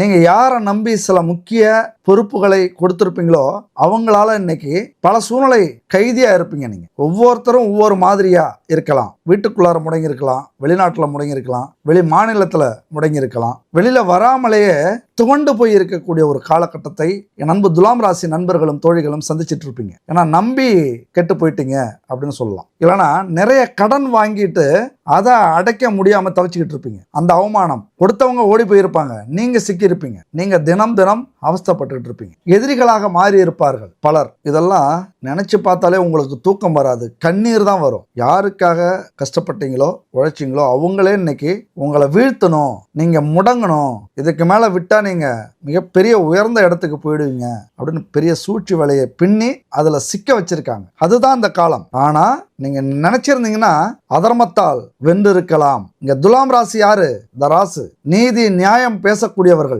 நீங்கள் யாரை நம்பி சில முக்கிய பொறுப்புகளை கொடுத்துருப்பீங்களோ அவங்களால இன்னைக்கு பல சூழ்நிலை கைதியாக இருப்பீங்க நீங்கள் ஒவ்வொருத்தரும் ஒவ்வொரு மாதிரியாக இருக்கலாம். வீட்டுக்குள்ளார முடங்கி இருக்கலாம் முடங்கியிருக்கலாம் முடங்கி இருக்கலாம் வெளி மாநிலத்தில் முடங்கி இருக்கலாம் வராமலேயே துவண்டு போய் இருக்கக்கூடிய ஒரு காலகட்டத்தை என் அன்பு துலாம் ராசி நண்பர்களும் தோழிகளும் சந்திச்சிட்டு இருப்பீங்க. ஏன்னா நம்பி கெட்டு போயிட்டீங்க அப்படின்னு சொல்லலாம். இல்லைன்னா நிறைய கடன் வாங்கிட்டு அதை அடைக்க முடியாமல் தவிச்சுக்கிட்டு இருப்பீங்க. அந்த அவமானம். கொடுத்தவங்க ஓடி போயிருப்பாங்க. நீங்கள் சிக்கியிருப்பீங்க. நீங்கள் தினம் தினம் அவஸ்தைப்பட்டுக்கிட்டு இருப்பீங்க. எதிரிகளாக மாறி இருப்பார்கள் பலர். இதெல்லாம் நினச்சி பார்த்தாலே உங்களுக்கு தூக்கம் வராது. கண்ணீர் தான் வரும். யாருக்காக கஷ்டப்பட்டீங்களோ உழைச்சிங்களோ அவங்களே இன்னைக்கு உங்களை வீழ்த்தணும். நீங்கள் முடங்கணும். இதுக்கு மேலே விட்டால் நீங்கள் மிகப்பெரிய உயர்ந்த இடத்துக்கு போயிடுவீங்க அப்படின்னு பெரிய சூழ்ச்சி வலையை பின்னி அதில் சிக்க வச்சிருக்காங்க. அதுதான் அந்த காலம். ஆனால் நீங்கள் நினச்சிருந்தீங்கன்னா அதர்மத்தால் வென்றிருக்கலாம். இங்கே துலாம் ராசி யாரு? இந்த ராசு. நீதி நியாயம் பேசக்கூடியவர்கள்.